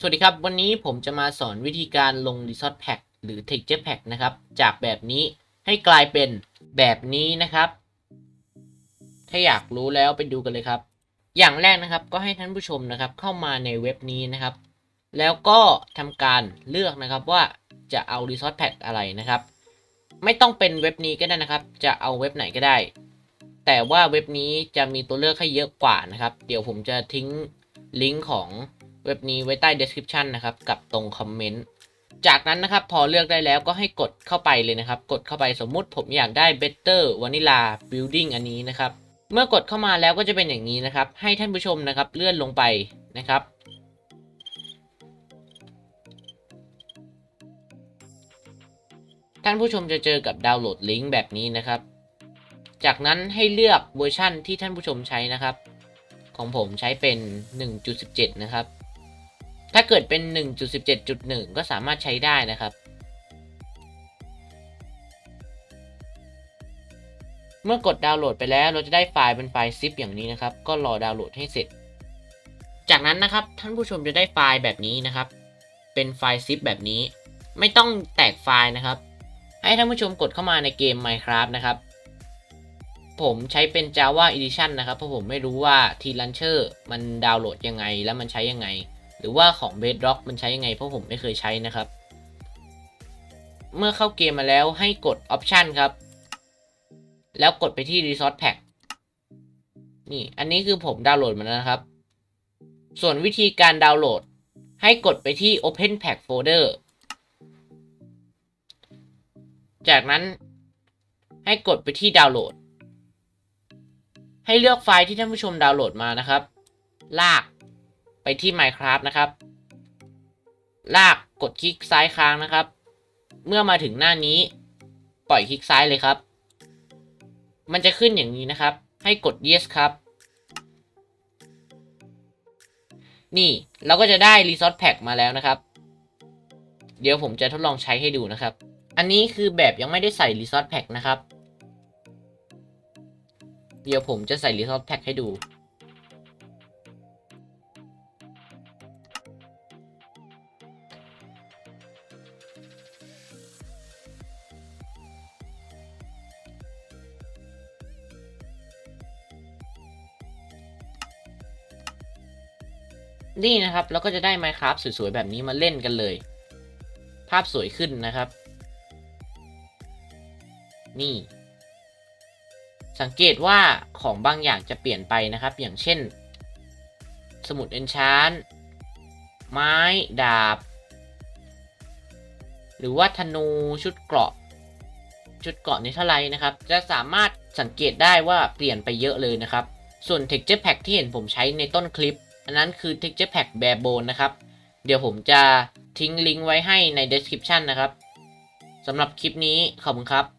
สวัสดีครับ วันนี้ผมจะมาสอนวิธีการลง Resort Pack หรือ Texture Pack นะครับ จากแบบนี้ให้กลายเป็นแบบนี้นะครับ ถ้าอยากรู้แล้วไปดูกันเลยครับ อย่างแรกนะครับก็ให้ท่านผู้ชมนะครับเข้ามาในเว็บนี้นะครับ แล้วก็ทำการเลือกนะครับว่าจะเอา Resort Pack อะไรนะครับ ไม่ต้องเป็นเว็บนี้ก็ได้นะครับ จะเอาเว็บไหนก็ได้ แต่ว่าเว็บนี้จะมีตัวเลือกให้เยอะกว่านะครับ เดี๋ยวผมจะทิ้งลิงก์ของ เว็บนี้ไว้ใต้ description นะครับ กับตรงคอมเมนต์จากนั้นนะครับพอเลือกได้แล้วก็ให้กดเข้าไปเลยนะครับ กดเข้าไปสมมุติผมอยากได้ better vanilla building อันนี้นะครับ เมื่อกดเข้ามาแล้วก็จะเป็นอย่างนี้นะครับ ให้ท่านผู้ชมนะครับเลื่อนลงไปนะครับ ท่านผู้ชมจะเจอกับดาวน์โหลดลิงก์แบบนี้นะครับ จากนั้นให้เลือกเวอร์ชั่นที่ท่านผู้ชมใช้นะครับ ของผมใช้เป็น 1.17 นะครับ ถ้าเกิดเป็น 1.17.1 ก็สามารถใช้ได้นะครับ เมื่อกดดาวน์โหลดไปแล้วเราจะได้ไฟล์เป็นไฟล์ zip อย่างนี้นะครับ ก็รอดาวน์โหลดให้เสร็จ จากนั้นนะครับท่านผู้ชมจะได้ไฟล์แบบนี้นะครับ เป็นไฟล์ zip แบบนี้ ไม่ต้องแตกไฟล์นะครับ ให้ท่านผู้ชมกดเข้ามาในเกม Minecraft นะครับผมใช้เป็น Java Edition นะครับ เพราะผมไม่รู้ว่า T Launcher มันดาวน์โหลดยังไง แล้วมันใช้ยังไง หรือว่าของ Bedrock มันใช้ยังไงเพราะผมไม่เคยใช้นะครับ เมื่อเข้าเกมมาแล้วให้กด Option ครับ แล้วกดไปที่ Resource Pack นี่ อันนี้คือผมดาวน์โหลดมาแล้วนะครับ ส่วนวิธีการดาวน์โหลด ให้กดไปที่ Open Pack Folder จากนั้นให้กดไปที่ดาวน์โหลด ให้เลือกไฟล์ที่ท่านผู้ชมดาวน์โหลดมานะครับ ลาก ไปที่ Minecraft นะครับ ลากกดคลิกซ้ายค้างนะครับ เมื่อมาถึงหน้านี้ปล่อยคลิกซ้ายเลยครับ มันจะขึ้นอย่างนี้นะครับ ให้กด yes ครับ นี่เราก็จะได้ Resource Pack มาแล้วนะครับ เดี๋ยวผมจะทดลองใช้ให้ดูนะครับ อันนี้คือแบบยังไม่ได้ใส่ Resource Pack นะครับ เดี๋ยวผมจะใส่ Resource Pack ให้ดู นี่นะครับเราก็จะได้ Minecraft สวยๆ แบบนี้มาเล่นกันเลย ภาพสวยขึ้นนะครับ นี่ สังเกตว่าของบางอย่างจะเปลี่ยนไปนะครับ อย่างเช่น สมุดเอนชานไม้ดาบ หรือว่าธนูชุดเกราะ ชุดเกราะนี้เท่าไรนะครับ จะสามารถสังเกตได้ว่าเปลี่ยนไปเยอะเลยนะครับ ส่วน texture pack ที่เห็นผมใช้ในต้นคลิป อันนั้นคือ texture pack barebone นะครับ เดี๋ยวผมจะทิ้งลิงก์ไว้ให้ใน description นะครับสำหรับคลิปนี้ขอบคุณครับ